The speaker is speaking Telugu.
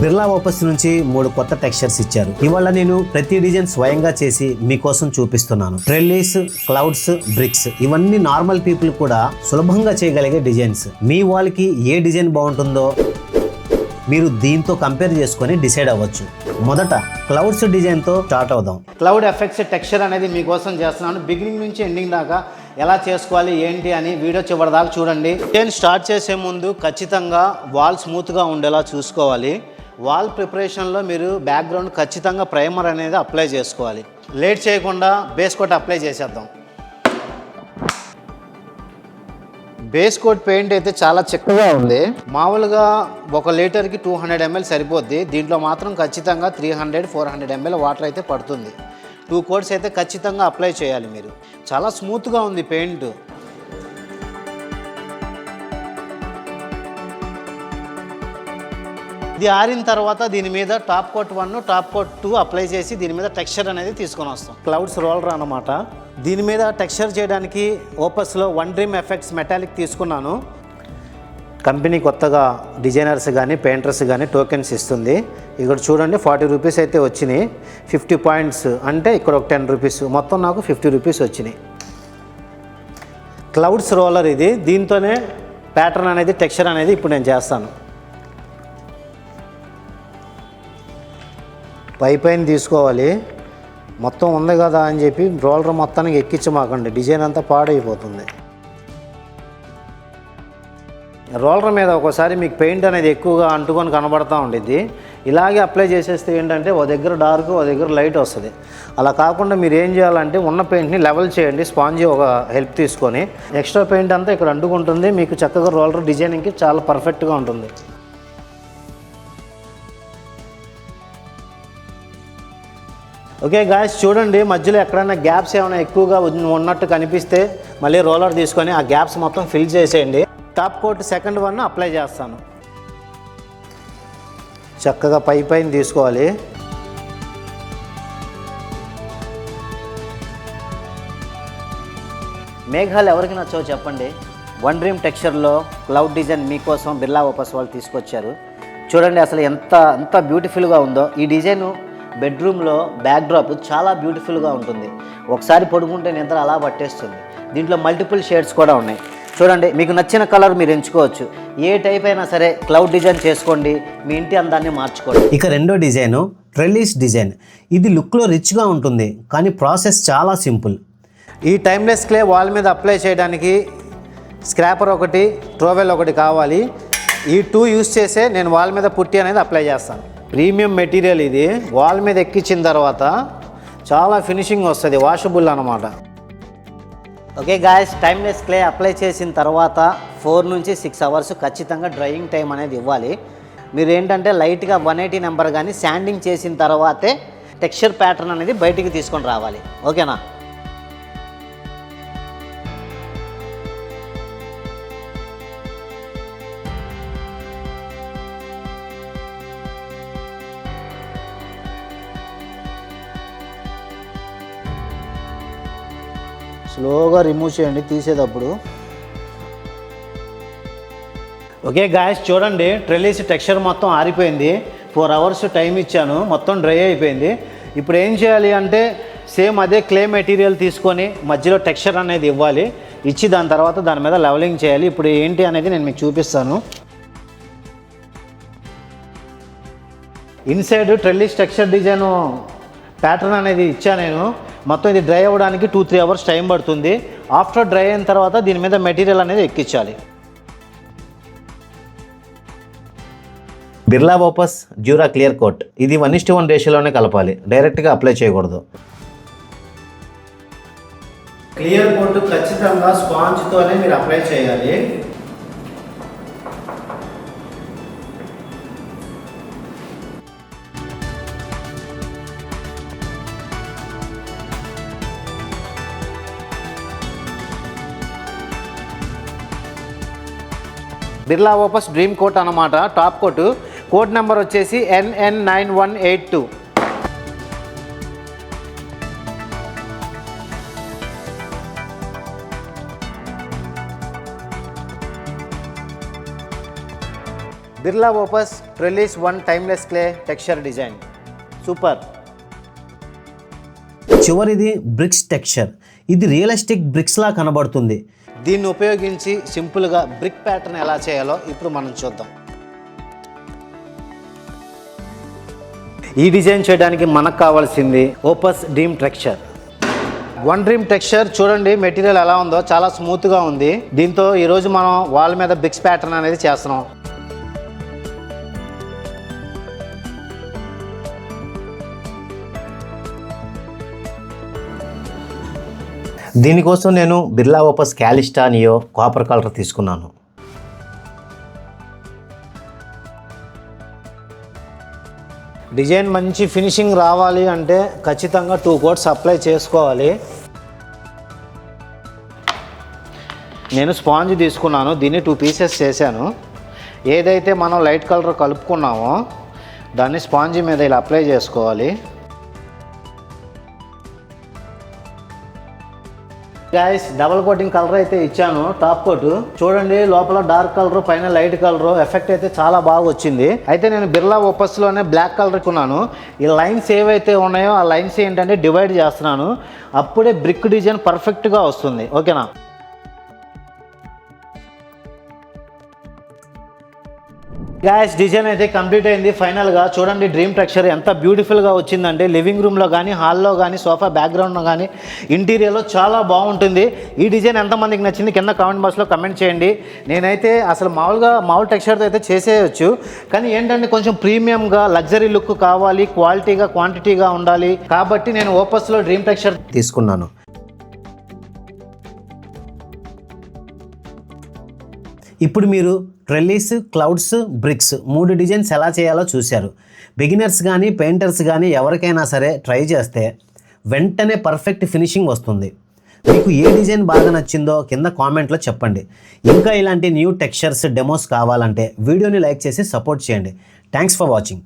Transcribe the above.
బిర్లా ఓపెస్ నుంచి మూడు కొత్త టెక్స్చర్స్ ఇచ్చారు. ఇవాళ నేను ప్రతి డిజైన్ స్వయంగా చేసి మీకోసం చూపిస్తున్నాను. ట్రెల్లీస్ క్లౌడ్స్ బ్రిక్స్ ఇవన్నీ నార్మల్ పీపుల్ కూడా సులభంగా చేయగలిగే డిజైన్స్. మీ వాళ్ళకి ఏ డిజైన్ బాగుంటుందో మీరు దీంతో కంపేర్ చేసుకొని డిసైడ్ అవ్వచ్చు. మొదట క్లౌడ్స్ డిజైన్తో స్టార్ట్ అవుదాం. క్లౌడ్ ఎఫెక్ట్స్ టెక్స్చర్ అనేది మీకోసం చేస్తున్నాను. బిగినింగ్ నుంచి ఎండింగ్ దాకా ఎలా చేసుకోవాలి ఏంటి అని వీడియో చివరి దాకా చూడండి. నేను స్టార్ట్ చేసే ముందు ఖచ్చితంగా వాల్ స్మూత్గా ఉండేలా చూసుకోవాలి. వాల్ ప్రిపరేషన్లో మీరు బ్యాక్గ్రౌండ్ ఖచ్చితంగా ప్రైమర్ అనేది అప్లై చేసుకోవాలి. లేట్ చేయకుండా బేస్ కోట్ అప్లై చేసేద్దాం. బేస్ కోట్ పెయింట్ అయితే చాలా చిక్కగా ఉంది. మామూలుగా ఒక లీటర్కి టూ హండ్రెడ్ ఎంఎల్ సరిపోద్ది. దీంట్లో మాత్రం ఖచ్చితంగా three hundred four hundred ml water అయితే పడుతుంది. టూ కోట్స్ అయితే ఖచ్చితంగా అప్లై చేయాలి మీరు. చాలా స్మూత్గా ఉంది పెయింట్. ఇది ఆరిన తర్వాత దీని మీద top coat one top coat two apply చేసి దీని మీద టెక్స్చర్ అనేది తీసుకొని వస్తాం. క్లౌడ్స్ రోలర్ అనమాట దీని మీద టెక్స్చర్ చేయడానికి ఓపస్లో వన్ డ్రీమ్ ఎఫెక్ట్స్ మెటాలిక్ తీసుకున్నాను. కంపెనీ కొత్తగా డిజైనర్స్ కానీ పెయింటర్స్ కానీ టోకెన్స్ ఇస్తుంది. ఇక్కడ చూడండి ఫార్టీ రూపీస్ అయితే వచ్చినాయి. ఫిఫ్టీ పాయింట్స్ అంటే ఇక్కడ ఒక టెన్ రూపీస్. మొత్తం నాకు ఫిఫ్టీ రూపీస్ వచ్చినాయి. క్లౌడ్స్ రోలర్ ఇది. దీంతోనే ప్యాటర్న్ అనేది టెక్స్చర్ అనేది ఇప్పుడు నేను చేస్తాను. పై పైన తీసుకోవాలి. మొత్తం ఉంది కదా అని చెప్పి రోలర్ మొత్తానికి ఎక్కించమాకండి డిజైన్ అంతా పాడైపోతుంది. రోలర్ మీద ఒకసారి మీకు పెయింట్ అనేది ఎక్కువగా అంటుకొని కనబడతా ఉండిద్ది. ఇలాగే అప్లై చేసేస్తే ఏంటంటే ఓ దగ్గర డార్క్ ఓ దగ్గర లైట్ వస్తుంది. అలా కాకుండా మీరు ఏం చేయాలంటే ఉన్న పెయింట్ని లెవెల్ చేయండి. స్పాంజీ ఒక హెల్ప్ తీసుకొని. ఎక్స్ట్రా పెయింట్ అంతా ఇక్కడ అంటుకుంటుంది మీకు చక్కగా రోలర్ డిజైనింగ్కి చాలా పర్ఫెక్ట్గా ఉంటుంది. ఓకే గాయస్ చూడండి మధ్యలో ఎక్కడైనా గ్యాప్స్ ఏమైనా ఎక్కువగా ఉన్నట్టు కనిపిస్తే మళ్ళీ రోలర్ తీసుకొని ఆ గ్యాప్స్ మొత్తం ఫిల్ చేసేయండి. Top coat second one apply చేస్తాను. చక్కగా పై పైన తీసుకోవాలి. మేఘాలు ఎవరికి నచ్చో చెప్పండి. వన్ డ్రీమ్ టెక్స్చర్లో క్లౌడ్ డిజైన్ మీకోసం బిర్లా ఓపస్ వాళ్ళు తీసుకొచ్చారు. చూడండి అసలు ఎంత ఎంత బ్యూటిఫుల్గా ఉందో. ఈ డిజైన్ బెడ్రూమ్లో బ్యాక్ డ్రాప్ చాలా బ్యూటిఫుల్గా ఉంటుంది. ఒకసారి పడుకుంటే నిద్ర అలా పట్టేస్తుంది. దీంట్లో మల్టిపుల్ షేడ్స్ కూడా ఉన్నాయి. చూడండి మీకు నచ్చిన కలర్ మీరు ఎంచుకోవచ్చు. ఏ టైప్ అయినా సరే క్లౌడ్ డిజైన్ చేసుకోండి. మీ ఇంటి అందాన్ని మార్చుకోండి. ఇక రెండో డిజైన్ ట్రెల్లీస్ డిజైన్. ఇది లుక్లో రిచ్గా ఉంటుంది కానీ ప్రాసెస్ చాలా సింపుల్. ఈ టైమ్లెస్ క్లే వాల్ మీద అప్లై చేయడానికి స్క్రాపర్ ఒకటి ట్రోవెల్ ఒకటి కావాలి. ఈ టూ యూస్ చేసే నేను వాల్ మీద పుట్టి అనేది అప్లై చేస్తాను. ప్రీమియం మెటీరియల్ ఇది. వాల్ మీద ఎక్కించిన తర్వాత చాలా ఫినిషింగ్ వస్తుంది వాషబుల్ అనమాట okay guys timeless clay apply చేసిన తర్వాత ఫోర్ నుంచి సిక్స్ అవర్స్ ఖచ్చితంగా డ్రైయింగ్ టైం అనేది ఇవ్వాలి. మీరు ఏంటంటే లైట్గా వన్ ఎయిటీ నెంబర్ కానీ శాండింగ్ చేసిన తర్వాతే టెక్స్చర్ ప్యాటర్న్ అనేది బయటికి తీసుకొని రావాలి. ఓకేనా? స్లోగా రిమూవ్ చేయండి తీసేటప్పుడు. ఓకే గాయస్ చూడండి ట్రెల్లీస్ టెక్స్చర్ మొత్తం ఆరిపోయింది. ఫోర్ అవర్స్ టైం ఇచ్చాను మొత్తం డ్రై అయిపోయింది. ఇప్పుడు ఏం చేయాలి అంటే సేమ్ అదే క్లే మెటీరియల్ తీసుకొని మధ్యలో టెక్స్చర్ అనేది ఇవ్వాలి. ఇచ్చి దాని తర్వాత దాని మీద లెవలింగ్ చేయాలి. ఇప్పుడు ఏంటి అనేది నేను మీకు చూపిస్తాను. Inside trellis texture design pattern అనేది ఇచ్చా నేను. మొత్తం ఇది డ్రై అవ్వడానికి టూ త్రీ అవర్స్ టైం పడుతుంది. ఆఫ్టర్ డ్రై అయిన తర్వాత దీని మీద మెటీరియల్ అనేది ఎక్కించాలి. బిర్లా ఓపస్ జ్యూరా క్లియర్ కోట్ ఇది వన్ ఇస్ట్ వన్ రేషియోలోనే కలపాలి. డైరెక్ట్గా అప్లై చేయకూడదు. క్లియర్ కోట్ ఖచ్చితంగా స్పాంజ్తోనే మీరు అప్లై చేయాలి. బిర్లా ఓపస్ డ్రీమ్ కోట్ అన్నమాట. Top coat. కోడ్ నెంబర్ వచ్చేసి NN nine one eight two. Birla Opus release one timeless clay texture design. Super. చివరిది బ్రిక్స్ టెక్స్చర్. ఇది రియలిస్టిక్ బ్రిక్స్ లా కనబడుతుంది. దీన్ని ఉపయోగించి సింపుల్గా బ్రిక్ ప్యాటర్న్ ఎలా చేయాలో ఇప్పుడు మనం చూద్దాం. ఈ డిజైన్ చేయడానికి మనకు కావాల్సింది Opus dream texture. One dream texture చూడండి మెటీరియల్ ఎలా ఉందో చాలా స్మూత్గా ఉంది. దీంతో ఈరోజు మనం వాల్ మీద బ్రిక్స్ ప్యాటర్న్ అనేది చేస్తున్నాం. దీనికోసం నేను బిర్లా ఓపస్ క్యాలిస్టానియో కాపర్ కలర్ తీసుకున్నాను. డిజైన్ మంచి ఫినిషింగ్ రావాలి అంటే ఖచ్చితంగా టూ కోట్స్ అప్లై చేసుకోవాలి. నేను స్పాంజ్ తీసుకున్నాను దీన్ని టూ పీసెస్ చేశాను. ఏదైతే మనం లైట్ కలర్ కలుపుకున్నామో దాన్ని స్పాంజ్ మీద ఇలా అప్లై చేసుకోవాలి. గాయస్ డబల్ కోటింగ్ కలర్ అయితే ఇచ్చాను టాప్ కోట్ చూడండి లోపల డార్క్ కలర్ పైన లైట్ కలర్ ఎఫెక్ట్ అయితే చాలా బాగా వచ్చింది. అయితే నేను బిర్లా ఒప్పస్లోనే బ్లాక్ కలర్ కొన్నాను. ఈ లైన్స్ ఏవైతే ఉన్నాయో ఆ లైన్స్ ఏంటంటే డివైడ్ చేస్తున్నాను. అప్పుడే బ్రిక్ డిజైన్ పర్ఫెక్ట్గా వస్తుంది. ఓకేనా గ్యాస్ డిజైన్ అయితే కంప్లీట్ అయింది. ఫైనల్గా చూడండి డ్రీమ్ టెక్స్చర్ ఎంత బ్యూటిఫుల్గా వచ్చిందంటే లివింగ్ రూమ్లో కానీ హాల్లో కానీ సోఫా బ్యాక్గ్రౌండ్లో కానీ ఇంటీరియర్లో చాలా బాగుంటుంది. ఈ డిజైన్ ఎంతమందికి నచ్చింది కింద కామెంట్ బాక్స్లో కమెంట్ చేయండి. నేనైతే అసలు మామూలుగా మామూలు టెక్స్చర్తో అయితే చేసేయచ్చు. కానీ ఏంటంటే కొంచెం ప్రీమియంగా లగ్జరీ లుక్ కావాలి క్వాలిటీగా క్వాంటిటీగా ఉండాలి. కాబట్టి నేను ఓపస్లో డ్రీమ్ టెక్స్చర్ తీసుకున్నాను. ఇప్పుడు మీరు ట్రెల్లీస్ క్లౌడ్స్ బ్రిక్స్ మూడు డిజైన్స్ ఎలా చేయాలో చూశారు. బిగినర్స్ కానీ పెయింటర్స్ కానీ ఎవరికైనా సరే ట్రై చేస్తే వెంటనే పర్ఫెక్ట్ ఫినిషింగ్ వస్తుంది. మీకు ఏ డిజైన్ బాగా నచ్చిందో కింద కామెంట్లో చెప్పండి. ఇంకా ఇలాంటి న్యూ టెక్స్చర్స్ డెమోస్ కావాలంటే వీడియోని లైక్ చేసి సపోర్ట్ చేయండి. Thanks for watching.